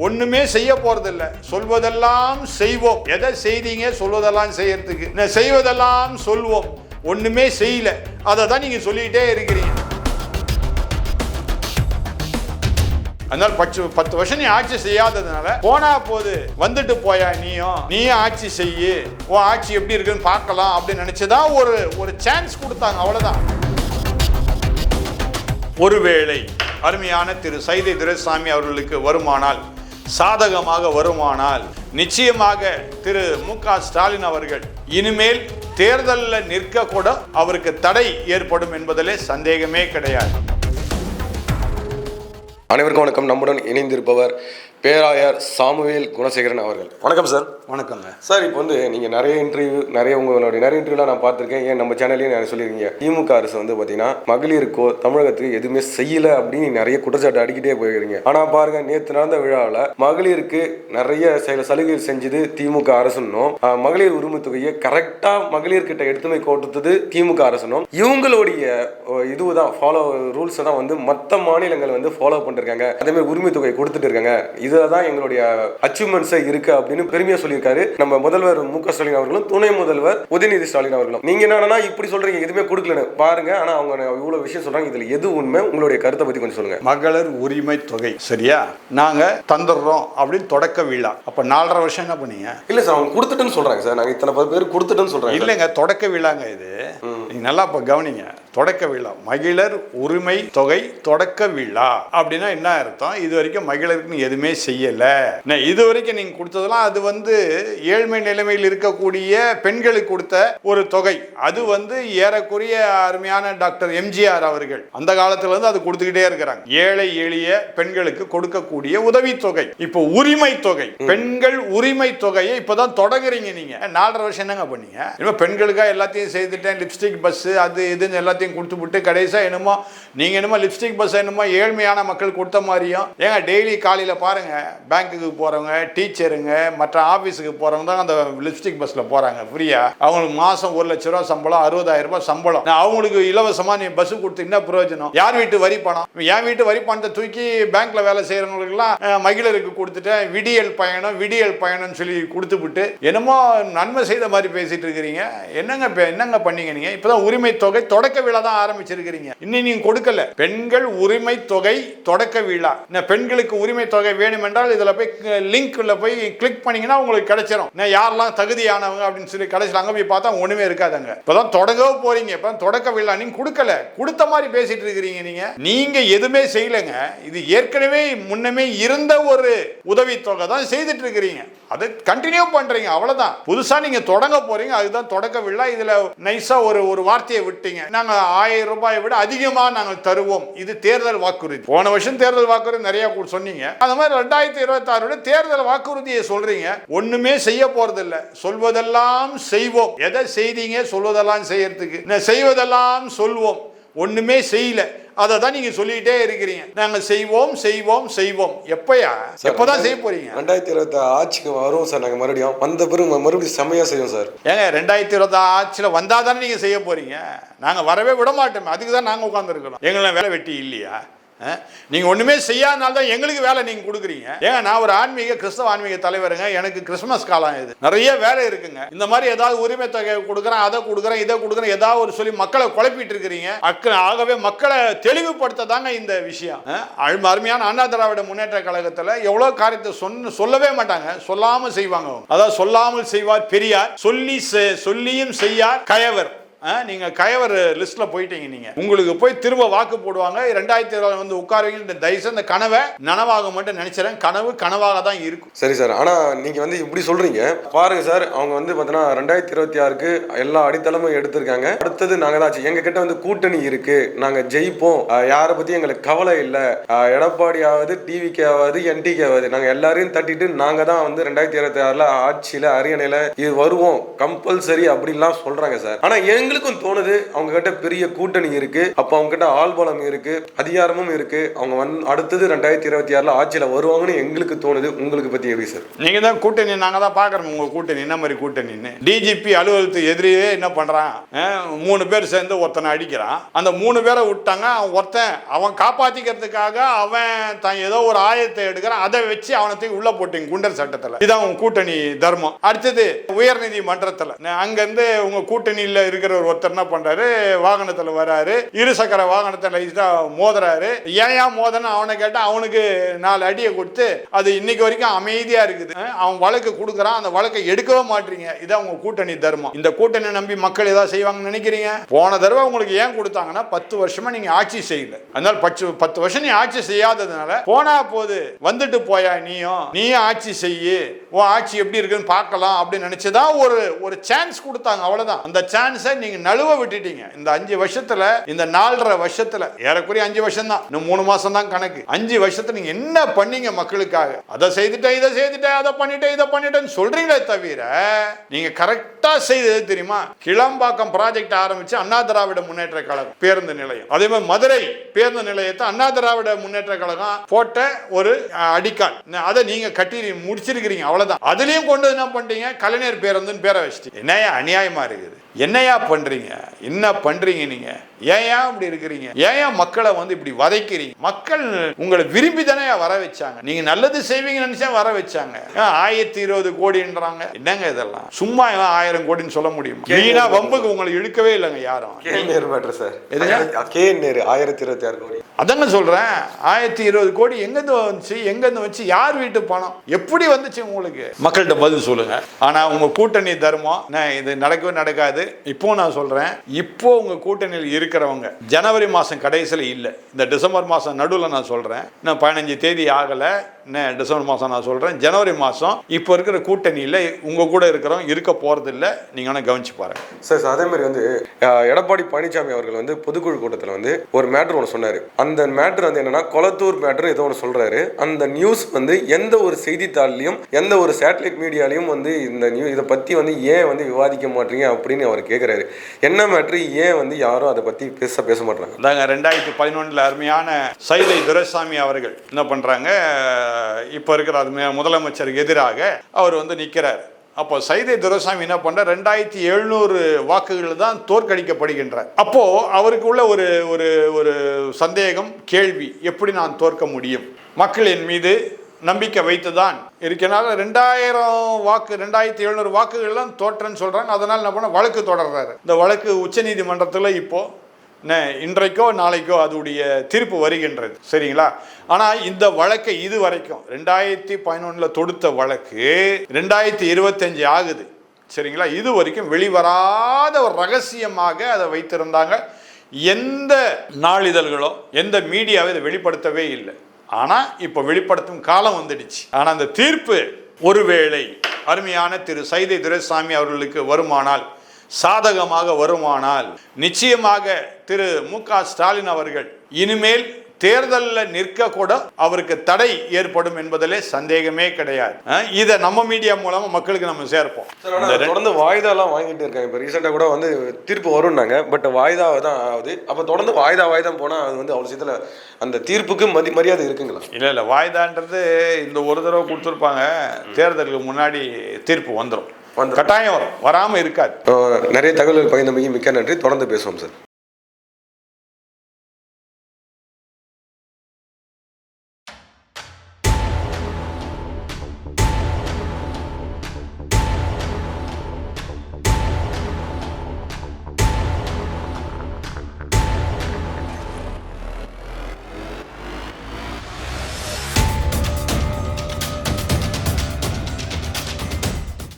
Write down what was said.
ஒண்ணுமே செய்ய போறதில்ல. சொல்வதெல்லாம் செய்வோம். எதை செய்தீங்க சொல்வதெல்லாம் செய்யறதுக்கு. நான் செய்வதெல்லாம் சொல்வோம். ஒண்ணுமே செய்யல. அதை தான் நீங்க சொல்லிக்கிட்டே இருக்கிறீங்க. அதனால பத்து பத்து வருஷம் நீ ஆட்சி செய்யாததுனால போனா போது வந்துட்டு போயா நீயும்? நீயும் ஆட்சி செய்யு. உன் ஆட்சி எப்படி இருக்குன்னு பார்க்கலாம் அப்படின்னு நினைச்சுதான் ஒரு ஒரு சான்ஸ் கொடுத்தாங்க. அவ்வளவுதான். ஒருவேளை அருமையான திரு சைதை துரைசாமி அவர்களுக்கு வருமானால் சாதகமாக வருமானால் நிச்சயமாக திரு மு க ஸ்டாலின் அவர்கள் இனிமேல் தேர்தலில் நிற்க கூட அவருக்கு தடை ஏற்படும் என்பதிலே சந்தேகமே கிடையாது. அனைவருக்கும் வணக்கம். நம்முடன் இணைந்திருப்பவர் பேராயர் சாமுவேல் குணசேகரன் அவர்கள். வணக்கம் சார். வணக்கங்க சார் இப்போ வந்து நீங்கள் நிறைய இன்டர்வியூ நிறைய உங்களுடைய நிறைய இன்டர்வியூலாம் நான் பார்த்துருக்கேன். ஏன் நம்ம சேனல்லையும் நிறைய சொல்லியிருக்கீங்க. திமுக அரசு வந்து பார்த்தீங்கன்னா மகளிருக்கோ தமிழகத்துக்கு எதுவுமே செய்யலை அப்படின்னு நிறைய குற்றச்சாட்டு அடிக்கிட்டே போயிருக்கீங்க. ஆனால் பாருங்க நேற்று நடந்த விழாவில் மகளிருக்கு நிறைய சில சலுகைகள் செஞ்சது திமுக அரசுன்னும் மகளிர் உரிமை தொகையை கரெக்டாக மகளிர்கிட்ட எடுத்துமை கொடுத்தது திமுக அரசுனும் இவங்களுடைய இதுதான் ஃபாலோ ரூல்ஸை தான் வந்து மற்ற மாநிலங்கள் வந்து ஃபாலோ பண்ணிருக்காங்க. அதேமாதிரி உரிமை தொகை கொடுத்துட்டு இருக்காங்க. இதில் தான் எங்களுடைய அச்சீவ்மெண்ட்ஸே இருக்குது அப்படின்னு பெருமையாக சொல்லி சொல்லியிருக்காரு. நம்ம முதல்வர் மு க ஸ்டாலின் அவர்களும் துணை முதல்வர் உதயநிதி ஸ்டாலின் அவர்களும். நீங்க என்னன்னா இப்படி சொல்றீங்க எதுவுமே கொடுக்கலன்னு. பாருங்க ஆனா அவங்க இவ்வளவு விஷயம் சொல்றாங்க இதுல எது உண்மை? உங்களுடைய கருத்தை பத்தி கொஞ்சம் சொல்லுங்க. மகளிர் உரிமை தொகை சரியா? நாங்க தந்துடுறோம் அப்படின்னு தொடக்க விழா. அப்ப நாலரை வருஷம் என்ன பண்ணீங்க? இல்ல சார் அவங்க கொடுத்துட்டுன்னு சொல்றாங்க சார். நாங்க இத்தனை பத்து பேர் கொடுத்துட்டுன்னு சொல்றாங்க இல்லைங்க தொடக்க விழாங்க இது. நீங்க நல்லா இப்ப கவனிங்க. தொடக்க விழா. மகளிர் உரிமை தொகை தொடக்க விழா. அப்படின்னா என்ன அர்த்தம்? இது வரைக்கும் மகளிருக்கு எதுவுமே செய்யல. இது வரைக்கும் நீங்க கொடுத்ததெல்லாம் அது வந்து ஏழ்மை நிலைமையில் இருக்கக்கூடிய பெண்களுக்கு கொடுத்த ஒரு தொகை. அது வந்து ஏறக்குறைய அருமையான டாக்டர் எம்ஜிஆர் அவர்கள். அந்த காலத்துல இருந்து அது கொடுத்துக்கிட்டே இருக்கிறாங்க. ஏழை எளிய பெண்களுக்கு கொடுக்கக்கூடிய உதவித்தொகை இப்போ உரிமை தொகை. பெண்கள் உரிமை தொகையை இப்பதான் தொடங்குறீங்க நீங்க. நாலரை வருஷம் என்னங்க பண்ணீங்க? இனிமே பெண்களுக்காக எல்லாத்தையும் செய்துட்டேன். லிப்ஸ்டிக் பஸ் அது இதுன்னு எல்லாத்தையும் கொடுத்து விட்டு கடைசியா என்னமோ நீங்க என்னமோ லிப்ஸ்டிக் பஸ் என்னமோ ஏழ்மையான மக்கள் கொடுத்த மாதிரியும் ஏங்க டெய்லி காலையில பாருங்க பேங்க்குக்கு போறவங்க டீச்சருங்க மற்ற ஆஃபீஸுக்கு போறவங்க தான் அந்த லிப்ஸ்டிக் பஸ்ல போறாங்க ஃப்ரீயாக அவங்களுக்கு மாசம் ஒரு லட்ச ரூபா சம்பளம் அறுபதாயிரம் ரூபாய் சம்பளம். அவங்களுக்கு இலவசமா நீ பஸ் கொடுத்து என்ன பிரயோஜனம்? யார் வீட்டு வரி பணம்? என் வீட்டு வரி பணத்தை தூக்கி பேங்க்ல வேலை செய்கிறவங்களுக்குலாம் மகிழருக்கு கொடுத்துட்டேன் விடியல் பயணம் விடியல் பயணம்னு சொல்லி கொடுத்து விட்டு என்னமோ நன்மை செய்த மாதிரி பேசிட்டு இருக்கிறீங்க. என்னங்க என்னங்க பண்ணீங்க நீங்க? இப்பதான் உரிமை தொகை தொடக்க விழா தான் ஆரம்பிச்சிருக்கிறீங்க. இன்னும் நீங்க கொடுக்கல. பெண்கள் உரிமை தொகை தொடக்க விழா. பெண்களுக்கு உரிமை தொகை வேணும் என்றால் இதுல போய் லிங்க்ல போய் கிளிக் பண்ணீங்கன்னா உங்களுக்கு கிடைச்சிடும் நான் யாரெல்லாம் தகுதியானவங்க அப்படின்னு சொல்லி கடைசியில் அங்கே போய் பார்த்தா ஒன்றுமே இருக்காதுங்க. இப்பதான் தொடங்கவே போறீங்க. இப்போ தொடக்க விழா. நீங்க கொடுக்கல. கொடுத்த மாதிரி பேசிகிட்டு இருக்கிறீங்க நீங்கள் நீங்கள் எதுவுமே செய்யலைங்க. இது ஏற்கனவே முன்னமே இருந்த ஒரு உதவித்தொகை தான் செய்துட்டு இருக்கிறீங்க. அதை கண்டினியூ பண்றீங்க அவ்வளவுதான். புதுசா நீங்க தொடங்க போறீங்க அதுதான் தொடக்க விழா. இதுல நைஸா ஒரு ஒரு வார்த்தையை விட்டீங்க. நாங்க ஆயிரம் ரூபாயை விட அதிகமா நாங்கள் தருவோம். இது தேர்தல் வாக்குறுதி. போன வருஷம் தேர்தல் வாக்குறுதி நிறைய சொன்னீங்க. அந்த மாதிரி ரெண்டாயிரத்தி இருபத்தி ஆறு தேர்தல் வாக்குறுதியை சொல்றீங்க. ஒண்ணுமே செய்ய போகிறதில்ல சொல்வதெல்லாம் செய்வோம். எதை செய்தீங்க? சொல்வதெல்லாம் செய்யறதுக்கு. நான் செய்வதெல்லாம் சொல்வோம். ஒண்ணுமே செய்யல. அதை தான் நீங்க சொல்லிட்டே இருக்கிறீங்க. நாங்க செய்வோம் செய்வோம் செய்வோம். எப்பயா? எப்பதான் செய்ய போறீங்க? ரெண்டாயிரத்தி இருபத்தி ஆட்சிக்கு வரும் சார் நாங்க மறுபடியும். வந்த பிறகு மறுபடியும் செம்மையா செய்வோம் சார். ஏங்க ரெண்டாயிரத்தி இருபத்தி ஆட்சியில் வந்தால் தானே நீங்கள் செய்ய போறீங்க? நாங்கள் வரவே விட மாட்டோமே. அதுக்கு தான் நாங்கள் உட்காந்துருக்கிறோம் எங்களை வேலை வெட்டி இல்லையா? நீங்கள் ஒன்றுமே செய்யாதனால தான் எங்களுக்கு வேலை நீங்கள் கொடுக்குறீங்க. ஏங்க நான் ஒரு ஆன்மீக கிறிஸ்தவ ஆன்மீக தலைவருங்க. எனக்கு கிறிஸ்மஸ் காலம் இது. நிறைய வேலை இருக்குங்க. இந்த மாதிரி ஏதாவது உரிமை தொகை கொடுக்குறேன் அதை கொடுக்குறேன் இதை கொடுக்குறேன் ஏதாவது ஒரு சொல்லி மக்களை குழப்பிட்டு இருக்கிறீங்க. அக்க ஆகவே மக்களை தெளிவுபடுத்த தாங்க இந்த விஷயம். அஹ், அருமையான அண்ணா திராவிட முன்னேற்ற கழகத்தில் எவ்வளோ காரியத்தை சொன்ன சொல்லவே மாட்டாங்க. சொல்லாமல் செய்வாங்க அதாவது சொல்லாமல் செய்வார் பெரியார் சொல்லி செ- சொல்லியும் செய்யார் கயவர். நீங்கள் கயவர் லிஸ்ட்ல போயிட்டீங்க நீங்கள் உங்களுக்கு போய் திரும்ப வாக்கு போடுவாங்க. ரெண்டாயிரத்தி இருபது வந்து உட்காருவீங்க. தயவுசு தயவுசெய்து இந்த கனவை நனவாக மட்டும் நினைச்சிடறேன் கனவு கனவாக தான் இருக்கும். சரி சார் ஆனால் நீங்கள் வந்து இப்படி சொல்கிறீங்க பாருங்க சார் அவங்க வந்து பார்த்தீங்கன்னா ரெண்டாயிரத்தி இருபத்தி ஆறுக்கு எல்லா அடித்தளமும் எடுத்திருக்காங்க. அடுத்தது நாங்கள் தான் எங்கள் கிட்ட வந்து கூட்டணி இருக்கு. நாங்கள் ஜெயிப்போம். யாரை பற்றி எங்களுக்கு கவலை இல்லை. எடப்பாடி ஆகுது டிவிக்கு ஆகாது என்டிக்கு ஆகாது நாங்கள் எல்லாரையும் தட்டிட்டு நாங்கள் தான் வந்து ரெண்டாயிரத்தி இருபத்தி ஆறில் ஆட்சியில் அரியணையில் இது வருவோம். கம்பல்சரி அப்படிலாம் சொல்கிறாங்க சார். ஆனால் எங்களுக்கு எங்களுக்கும் தோணுது அவங்க கிட்ட பெரிய கூட்டணி இருக்கு. அப்போ அவங்க கிட்ட ஆள்பலம் இருக்கு அதிகாரமும் இருக்கு. அவங்க வந்து அடுத்தது ரெண்டாயிரத்தி இருபத்தி ஆறுல ஆட்சியில வருவாங்கன்னு எங்களுக்கு தோணுது. உங்களுக்கு பத்தி எப்படி சார் நீங்க தான் கூட்டணி நாங்க தான் பாக்குறோம் உங்க கூட்டணி என்ன மாதிரி கூட்டணின்னு. டிஜிபி அலுவலகத்துக்கு எதிரியே என்ன பண்றான்? மூணு பேர் சேர்ந்து ஒருத்தனை அடிக்கிறான். அந்த மூணு பேரை விட்டாங்க அவன் ஒருத்தன் அவன் காப்பாத்திக்கிறதுக்காக அவன் தான் ஏதோ ஒரு ஆயத்தை எடுக்கிறான். அதை வச்சு அவனை தூக்கி உள்ள போட்டீங்க குண்டர் சட்டத்துல. இதான் உங்க கூட்டணி தர்மம். அடுத்தது உயர்நீதி நீதிமன்றத்துல அங்க இருந்து உங்க கூட்டணியில இருக்கிற ஒரு ஒருத்தர் என்ன பண்றாரு? வாகனத்துல வராரு. இருசக்கர வாகனத்துல லைட்டாக மோதுறாரு. ஏன் ஏன் மோதன அவனை கேட்டால் அவனுக்கு நாலு அடியை கொடுத்து அது இன்னைக்கு வரைக்கும் அமைதியா இருக்குது. அவன் வழக்கு கொடுக்குறான். அந்த வழக்கை எடுக்கவே மாட்டீங்க. இதான் உங்கள் கூட்டணி தர்மம். இந்த கூட்டணி நம்பி மக்கள் ஏதாவது செய்வாங்கன்னு நினைக்கிறீங்க? போன தடவை உங்களுக்கு ஏன் கொடுத்தாங்கன்னா பத்து வருஷமா நீங்க ஆட்சி செய்யல. அதனால பத்து பத்து வருஷம் நீ ஆட்சி செய்யாததுனால போனா போது வந்துட்டு போயா நீயும்? நீயும் ஆட்சி செய்யு. உன் ஆட்சி எப்படி இருக்குன்னு பார்க்கலாம் அப்படின்னு நினைச்சுதான் ஒரு ஒரு சான்ஸ் கொடுத்தாங்க. அவ்வளவுதான். அந்த சான்ஸை நீங்க நழுவ விட்டுட்டீங்க. இந்த அஞ்சு வருஷத்துல இந்த நாலரை வருஷத்துல ஏறக்குறைய அஞ்சு வருஷம் தான் இன்னும் மூணு மாசம் தான் கணக்கு. அஞ்சு வருஷத்துல நீங்க என்ன பண்ணீங்க மக்களுக்காக? அதை செய்துட்டேன் இதை செய்துட்டேன் அதை பண்ணிட்டேன் இதை பண்ணிட்டேன்னு சொல்றீங்களே தவிர நீங்க கரெக்டா செய்தது தெரியுமா? கிளம்பாக்கம் ப்ராஜெக்ட் ஆரம்பிச்சு அண்ணா திராவிட முன்னேற்ற கழகம் பேருந்து நிலையம். அதே மாதிரி மதுரை பேருந்து நிலையத்தை அண்ணா திராவிட முன்னேற்ற கழகம் போட்ட ஒரு அடிக்கால். அதை நீங்க கட்டி முடிச்சிருக்கிறீங்க அவ்வளவுதான். அதுலயும் கொண்டு என்ன பண்ணிட்டீங்க? கலைஞர் பேருந்துன்னு பேரை வச்சுட்டீங்க. என்ன அநியாயமா இருக்குது. என்னையா பண்றீங்க? என்ன பண்றீங்க நீங்க? ஏன் ஏன் இப்படி இருக்கிறீங்க? ஏன் ஏன் மக்களை வந்து இப்படி வதைக்கிறீங்க? மக்கள் உங்களை விரும்பி தானே வர வச்சாங்க? நீங்க நல்லது செய்வீங்கன்னு நினைச்சா வர வச்சாங்க. ஆயிரத்தி இருபது கோடின்றாங்க? என்னங்க இதெல்லாம்? சும்மா இவன் ஆயிரம் கோடின்னு சொல்ல முடியும்? வீணா வம்புக்கு உங்களை இழுக்கவே இல்லைங்க யாரும். கே நேரு மேட்ரு சார் எதுங்க? கே நேரு ஆயிரத்தி இருபத்தி ஆறு கோடி. அதாங்க சொல்றேன். ஆயிரத்தி இருபது கோடி எங்கேருந்து வந்துச்சு? எங்கேருந்து வந்துச்சு? யார் வீட்டு பணம்? எப்படி வந்துச்சு உங்களுக்கு? மக்கள்கிட்ட பதில் சொல்லுங்க. ஆனா உங்க கூட்டணி தர்மம் நான் இது நடக்கவே நடக்காது. இப்போ நான் சொல்கிறேன் இப்போ உங்கள் கூட்டணியில் இருக்கிறவங்க ஜனவரி மாதம் கடைசியில் இல்லை. இந்த டிசம்பர் மாதம் நடுவில் நான் சொல்கிறேன் இன்னும் பதினஞ்சு தேதி ஆகலை. இன்னும் டிசம்பர் மாதம் நான் சொல்கிறேன் ஜனவரி மாதம் இப்போ இருக்கிற கூட்டணியில் உங்கள் கூட இருக்கிறவங்க இருக்க போகிறதில்ல இல்லை ஆனால் கவனிச்சு பாருங்க. சார் சார், அதே மாதிரி வந்து எடப்பாடி பழனிசாமி அவர்கள் வந்து பொதுக்குழு கூட்டத்தில் வந்து ஒரு மேட்ரு ஒன்று சொன்னார். அந்த மேட்ரு வந்து என்னென்னா கொளத்தூர் மேட்ரு ஏதோ ஒன்று சொல்கிறாரு அந்த நியூஸ் வந்து எந்த ஒரு செய்தித்தாள்லையும் எந்த ஒரு சேட்டலைட் மீடியாலையும் வந்து இந்த நியூ இதை பற்றி வந்து ஏன் வந்து விவாதிக்க மாட்டீங்க அப்படின்னு அவர் கேட்குறாரு என்ன மேட்ரு ஏன் வந்து யாரும் அதை பற்றி பேச பேச மாட்டாங்க தாங்க ரெண்டாயிரத்தி பதினொன்றில் அருமையான சைதை துரைசாமி அவர்கள் என்ன பண்ணுறாங்க இப்போ இருக்கிற அது முதலமைச்சருக்கு எதிராக அவர் வந்து நிற்கிறார் அப்போ சைதை துரைசாமி என்ன பண்ணுற ரெண்டாயிரத்தி எழுநூறு வாக்குகள் தான் தோற்கடிக்கப்படுகின்றார். அப்போ அவருக்கு உள்ள ஒரு ஒரு ஒரு சந்தேகம் கேள்வி எப்படி நான் தோற்க முடியும்? மக்கள் என் மீது நம்பிக்கை வைத்து தான் இருக்கனால ரெண்டாயிரம் வாக்கு ரெண்டாயிரத்தி எழுநூறு வாக்குகள்லாம் தோற்றன்னு சொல்கிறாங்க அதனால் என்ன பண்ண வழக்கு தொடர்றாரு. இந்த வழக்கு உச்சநீதிமன்றத்தில் இப்போது என்ன, இன்றைக்கோ நாளைக்கோ அதோடைய தீர்ப்பு வருகின்றது. சரிங்களா? ஆனால் இந்த வழக்கை இது வரைக்கும் ரெண்டாயிரத்தி பதினொன்றில் தொடுத்த வழக்கு ரெண்டாயிரத்தி இருபத்தஞ்சு ஆகுது. சரிங்களா? இது வரைக்கும் வெளிவராத ஒரு ரகசியமாக அதை வைத்திருந்தாங்க. எந்த நாளிதழ்களோ எந்த மீடியாவை இதை வெளிப்படுத்தவே இல்லை. ஆனால் இப்போ வெளிப்படுத்தும் காலம் வந்துடுச்சு. ஆனால் அந்த தீர்ப்பு ஒருவேளை அருமையான திரு சைதை துரைசாமி அவர்களுக்கு வருமானால் சாதகமாக வருமானால் நிச்சயமாக திரு மு க ஸ்டாலின் அவர்கள் இனிமேல் தேர்தலில் நிற்க கூட அவருக்கு தடை ஏற்படும் என்பதிலே சந்தேகமே கிடையாது. இதை நம்ம மீடியா மூலமா மக்களுக்கு நம்ம சேர்ப்போம். தொடர்ந்து வாய்தாலாம் வாங்கிட்டு இருக்காங்க. இப்போ ரீசெண்டாக கூட வந்து தீர்ப்பு வரும்னாங்க. பட் வாய்தா தான் ஆகுது. அப்போ தொடர்ந்து வாய்தா வாய்தா போனால் அது வந்து அவ்வளோ சீக்கிரத்தில் அந்த தீர்ப்புக்கு மதி மரியாதை இருக்குங்களா? இல்லை இல்லை. வாய்தான்றது இந்த ஒரு தடவை கொடுத்துருப்பாங்க. தேர்தலுக்கு முன்னாடி தீர்ப்பு வந்துடும். கட்டாயம் வரும். வராமல் இருக்காது. நிறைய தகவல்கள் பகிர்ந்தமைக்கு மிக்க நன்றி. தொடர்ந்து பேசுவோம் சார்.